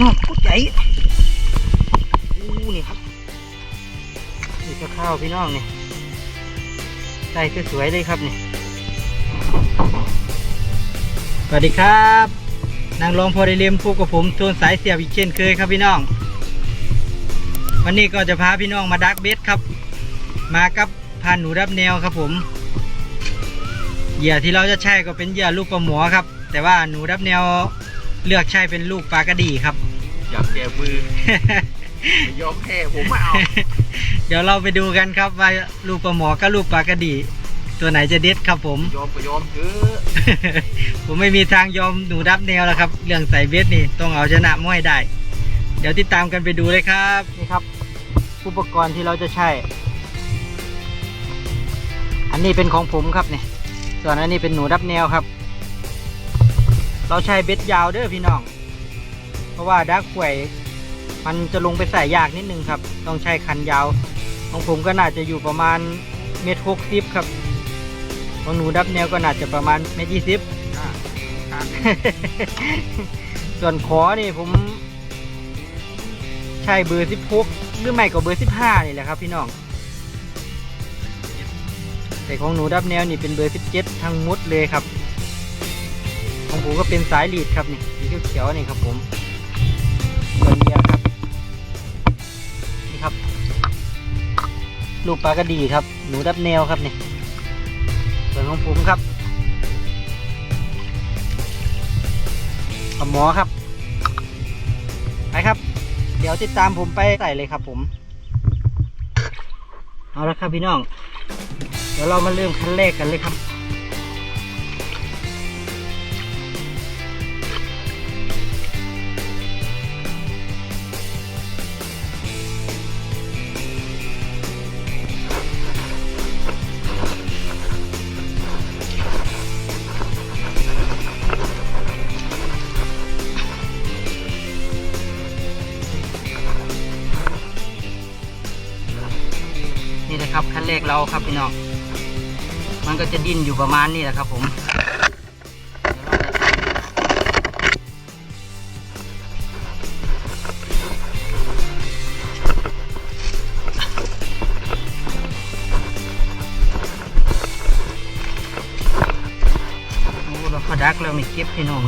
น้องกุดใหญ่อู้นี่ครับนี่จะข้าวพี่น้องนี่ใส่สวยๆเลยครับนี่สวัสดีครับ นางรองพอได้เลียมพูกกับผมโทนสายเสียบอีกเช่นเคยครับพี่น้อง วันนี้ก็จะพาพี่น้องมาดักเบสครับ มากับพานหนูรับแนวครับผมเหยื่อที่เราจะใช้ก็เป็นเหยื่อลูกปลาหมอครับ แต่ว่าหนูรับแนวเลือกใช้เป็นลูกปลากระดีครับ อยากแกมือยอมแพ้ผมไม่เอา เดี๋ยวเราไปดูกันครับว่าลูกปลาหมอกับลูกปลากระดี ตัวไหนจะเด็ดครับผม ยอมก็ยอมเถอะผมไม่มีทางยอมหนูรับแนวแล้วครับ เรื่องใส่เบสนี่ต้องเอาชนะม้อยได้ เดี๋ยวติดตามกันไปดูเลยครับนี่ครับ อุปกรณ์ที่เราจะใช้ อันนี้เป็นของผมครับเนี่ยส่วนอันนี้เป็นหนูรับแนวครับ เราใช้เบ็ดยาวเด้อพี่น้องเพ ราะว่าดักข่วยมันจะลงไปใส่ยากนิดนึงครับ ต้องใช้คันยาว ของผมก็น่าจะอยู่ประมาณเมตรหกสิบครับ ของหนูดับแนวก็น่าจะประมาณเมตรยี่สิบอะครับส่วนขอนี่ผม ใช้เบอร์สิบหกหรือไม่ก็เบอร์สิบห้านี่แหละครับ พี่น้อง แต่ของหนูดับแนวนี่เป็นเบอร์สิบเจ็ดทั้งหมดเลยครับ ของผมก็เป็นสายลีดครับนี่สีเขียวๆนี่ครับผม ลูกปลากระดีครับ หนูดับแนวครับนี่ส่วนของผมครับหมอครับ ไปครับ เดี๋ยวติดตามผมไปใส่เลยครับผม เอาละครับพี่น้อง เดี๋ยวเรามาเริ่มขั้นแรกกันเลยครับ ครับขั้นแรกเราครับพี่น้องมันก็จะดิ้นอยู่ประมาณนี้แหละครับ ผมโอ้เราพอดักแล้วไม่เก็บพี่น้อง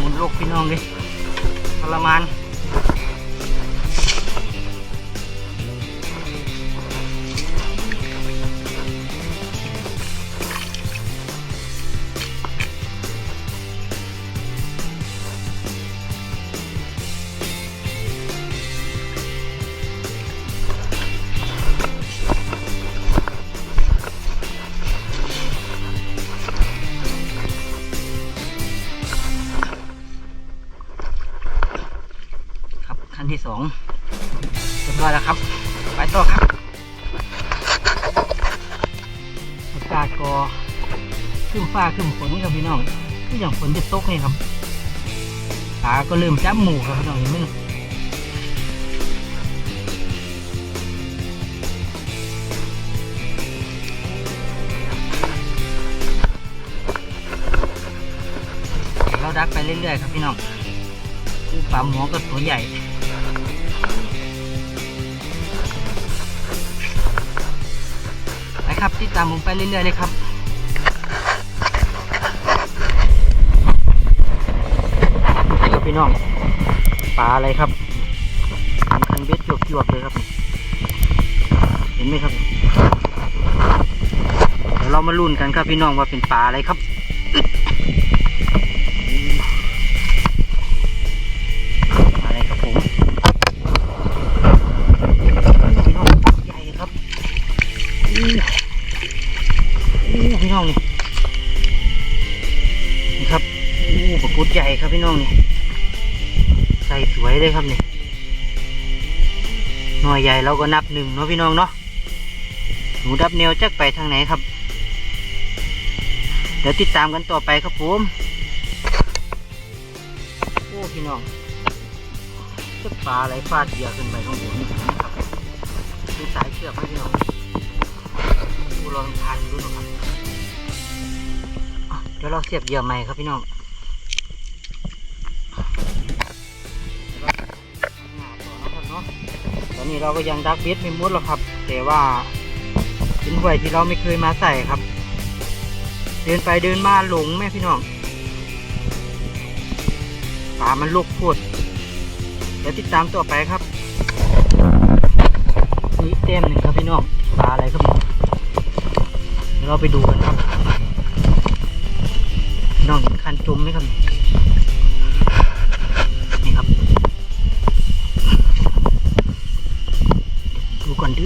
หมุนลามุนโลกพี่น้องเลยทรมาน องเรียบร้อยแล้วครับ ไปต่อครับอากาศก็ขึ้นฟ้าขึ้นฝนครับพี่น้องคืออย่างฝนจะตกนี่ครับตาก็เริ่มจับหมูครับพี่น้องเห็นไหมเราดักไปเรื่อยๆครับพี่น้องคือปลาหมอก็ตัวใหญ่ ครับ ติดตามผมไปเรื่อยๆเลยครับนี่ครับพี่น้องปลาอะไรครับมีคันเบ็ดจวบๆเลยครับ เห็นไหมครับเดี๋ยวเรามาลุ้นกันครับพี่น้องว่าเป็นปลาอะไรครับ ลยครับนี่หน่วยใหญ่เราก็นับหนึ่งเนาะพี่น้องเนาะหนูดับแนวจักไปทางไหนครับ เดี๋ยวติดตามกันต่อไปครับผมโอ้พี่น้องจะปลาอะไรฟาดเหยื่อขึ้นไปข้างบนนะครับดูสายเชือกไหมพี่น้องดูลองทานดูหนะครับเดี๋ยวเราเสียบเหยื่อใหม่ครับพี่น้อง เราก็ยังดักเบสไม่หมดหรอกครับ แต่ว่าเป็นห่วยที่เราไม่เคยมาใส่ครับ เดินไปเดินมาหลงแม่พี่น้องป่ามันลกโพดเดี๋ยวติดตามต่อไปครับนี่เต็มหนึ่งครับพี่น้องปลาอะไรครับเดี๋ยวเราไปดูกันครับ น้องเห็นคันจมไหมครับ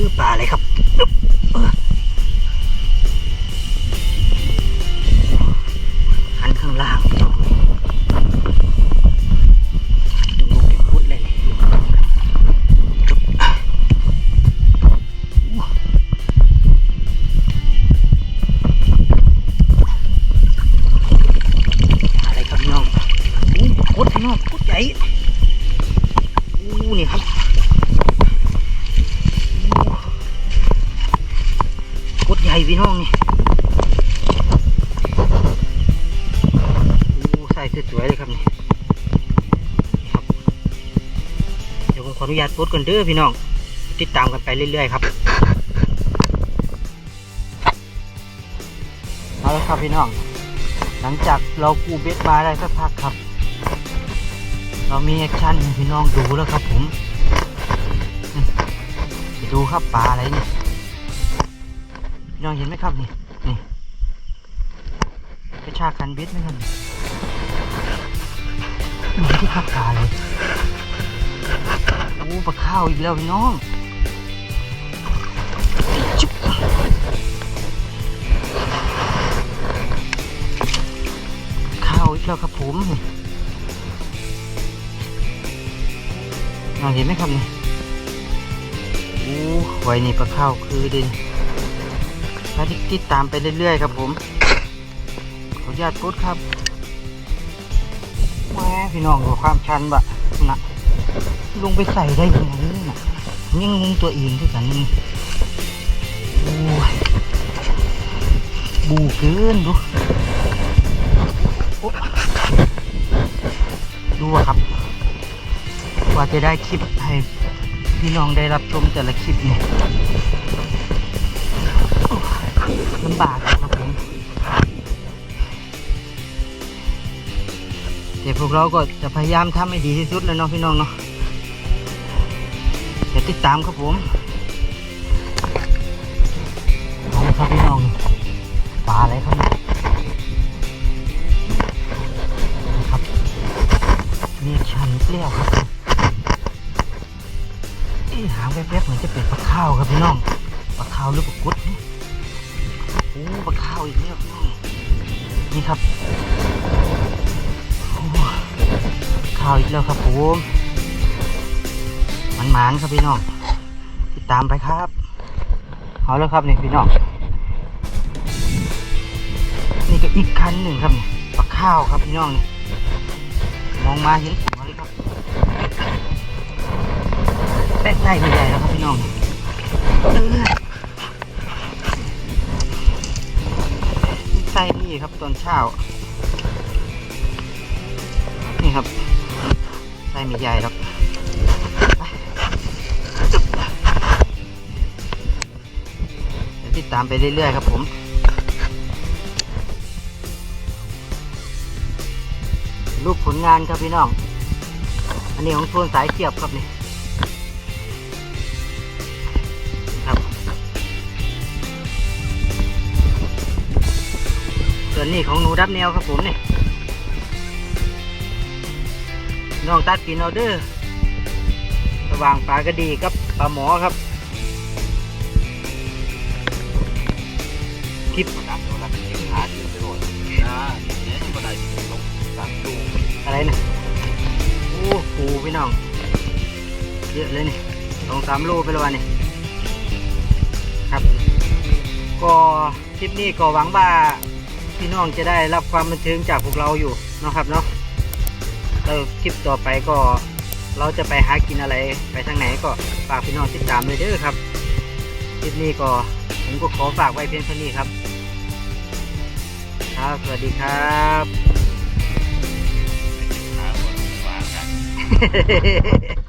คือปลาอะไรครับหันข้างล่าง ส่สวยๆเลยครับนี่ครับเดี๋ยวผมขออนุญาตปลดก่อนเด้อพี่น้อง ติดตามกันไปเรื่อยๆครับเอาละครับพี่น้อง หลังจากเรากูเบ็ดมาได้สักพักครับ เรามีแอคชั่นให้พี่น้องดูแล้วครับผมไปดูครับปลาอะไรนี่พี่น้องเห็นไหมครับนี่นี่กระชากคันเบ็ดไหมครับ นี่ไม่ที่ขับปลาเลยโอ้ปลาข้าวอีกแล้วพี่น้องจุ๊บข้าวอีกแล้วครับผมนี่น้องเห็นไหมครับนี่โอ้ไว้นี่ปลาข้าวคือด่นมาติดตามไปเรื่อยๆครับผม ขออนุญาตกดครับ แม่พี่น้องดูความชันบะนะลงไปใส่ได้ยังไงนะยังงงตัวเองด้วยกันนี่บูเกินดูดูครับ กว่าจะได้คลิปให้พี่น้องได้รับชมแต่ละคลิปเนี่ยลำบากครับ แต่พวกเราก็จะพยายามทำให้ดีที่สุดเลยเนาะพี่น้องเนาะเดี๋ยวติดตามครับผมเอาละครับพี่น้องปลาอะไรครับนี่ยนะครับมีชันเปรี้ยวครับเอ๊ะหางแวบๆเหมือนจะเป็นปลาข้าวครับพี่น้องปลาข้าวหรือปลากุดเนี่ยโอ้ปลาข้าวอีกแล้วพี่น้องนี่ครับาวอีกแล้วครับผมมันหมานครับพี่น้องติดตามไปครับเอาแล้วครับนี่พี่น้องนี่ก็อีกคันหนึ่งครับนี่ปลาข้าวครับพี่น้องนี่มองมาเห็นหัวเลยครับแป๊กได้ไม่ใหญ่แล้วครับพี่น้องเออไส้นี่ครับตอนเช้า ไส้ไม่ใหญ่หรอกเดี๋ยวติดตามไปเรื่อยๆครับผมรูปผลงานครับพี่น้อง อันนี้ของโซนสายเกียบครับนี่นี่ครับส่วนนี้ของหนูดับแนวครับผมนี่ น้องตัดกินเอาเด้อระหว่างปลากระดีกับปลาหมอครับคลิปดักโดนแล้วเป็นหาที่ไปโหลดนะเนี่ยที่บันไดที่ลงดักดูอะไรนะโอ้ปูพี่น้องเยอะเลยนี่สองสามโลไปแล้ววันนี้ครับ ก็คลิปนี้ก็หวังว่าพี่น้องจะได้รับความบันเทิงจากพวกเราอยู่นะครับเนาะ แล้วคลิปต่อไปก็เราจะไปหากินอะไรไปทางไหนก็ฝากพี่น้องติดตามเลยเด้อครับคลิปนี้ก็ผมก็ขอฝากไว้เพียงเท่านี้ครับ ครับ สวัสดีครับ